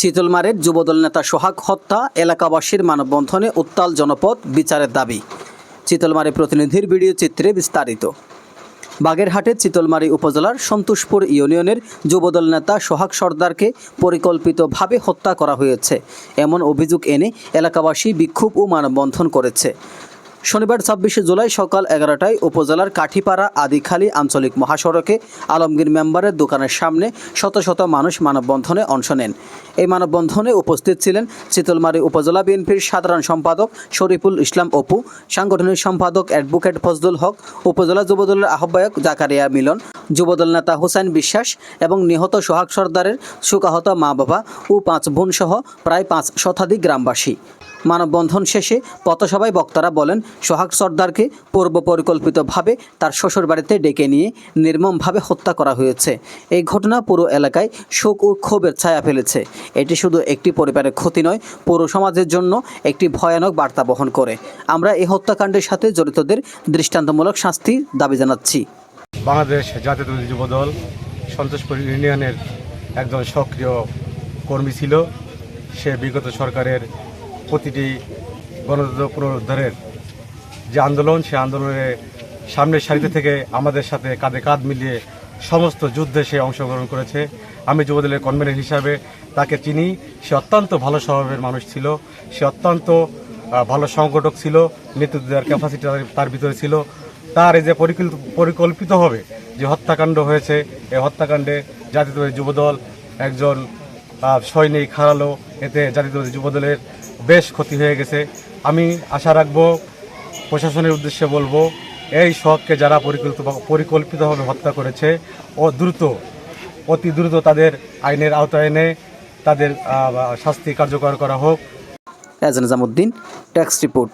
চিতলমারের যুবদল নেতা সোহাগ হত্যা, এলাকাবাসীর মানববন্ধনে উত্তাল জনপদ, বিচারের দাবি। চিতলমারি প্রতিনিধির ভিডিও চিত্রে বিস্তারিত। বাগেরহাটের চিতলমারি উপজেলার সন্তোষপুর ইউনিয়নের যুবদল নেতা সোহাগ সর্দারকে পরিকল্পিতভাবে হত্যা করা হয়েছে। এমন অভিযোগ এনে এলাকাবাসী বিক্ষোভ ও মানববন্ধন করেছে। শনিবার ছাব্বিশে জুলাই সকাল এগারোটায় উপজেলার কাঠিপাড়া আদিখালী আঞ্চলিক মহাসড়কে আলমগীর মেম্বারের দোকানের সামনে শত শত মানুষ মানববন্ধনে অংশ নেন। এই মানববন্ধনে উপস্থিত ছিলেন চিতলমারী উপজেলা বিএনপির সাধারণ সম্পাদক শরীফুল ইসলাম অপু, সাংগঠনিক সম্পাদক অ্যাডভোকেট ফজলুল হক, উপজেলা যুবদলের আহ্বায়ক জাকারিয়া মিলন যুবদল নেতা হুসাইন বিশ্বাস এবং নিহত সোহাগ সর্দারের শোকাহত মা বাবা ও পাঁচ বোন সহ প্রায় পাঁচ শতাধিক গ্রামবাসী। মানববন্ধন শেষে পথসভায় বক্তারা বলেন, সোহাগ সর্দারকে পূর্ব পরিকল্পিতভাবে তার শ্বশুরবাড়িতে ডেকে নিয়ে নির্মমভাবে হত্যা করা হয়েছে। এই ঘটনা পুরো এলাকায় শোক ও ক্ষোভের ছায়া ফেলেছে। এটি শুধু একটি পরিবারের ক্ষতি নয়, পুরো সমাজের জন্য একটি ভয়ানক বার্তা বহন করে। আমরা এই হত্যাকাণ্ডের সাথে জড়িতদের দৃষ্টান্তমূলক শাস্তির দাবি জানাচ্ছি। বাংলাদেশ জাতীয়তাবাদী যুবদল সন্তোষপুর ইউনিয়নের একজন সক্রিয় কর্মী ছিল। সে বিগত সরকারের প্রতিটি গণতন্ত্র পুনরুদ্ধারের যে আন্দোলন, সে আন্দোলনে সামনের সারিতে থেকে আমাদের সাথে কাঁধে কাঁধ মিলিয়ে সমস্ত যুদ্ধে সে অংশগ্রহণ করেছে। আমি যুবদলের কনভেনর হিসাবে তাকে চিনি। সে অত্যন্ত ভালো স্বভাবের মানুষ ছিল। সে অত্যন্ত ভালো সংগঠক ছিল। নেতৃত্ব দেওয়ার ক্যাপাসিটি তার ভিতরে ছিল। তার এই যে পরিকল্প পরিকল্পিতভাবে যে হত্যাকাণ্ড হয়েছে, এই হত্যাকাণ্ডে জাতীয়তাবাদী যুবদল একজন সৈনিক হারালো, এতে জাতীয়তাবাদী যুবদলের বেশ ক্ষতি হয়ে গেছে। আমি আশা রাখব, প্রশাসনের উদ্দেশ্যে বলব, এই শখকে যারা পরিকল্পিত পরিকল্পিতভাবে হত্যা করেছে, ও দ্রুত, অতি দ্রুত তাদের আইনের আওতায় এনে তাদের শাস্তি কার্যকর করা হোক। এজান নিজামুদ্দিন ট্যাক্স রিপোর্ট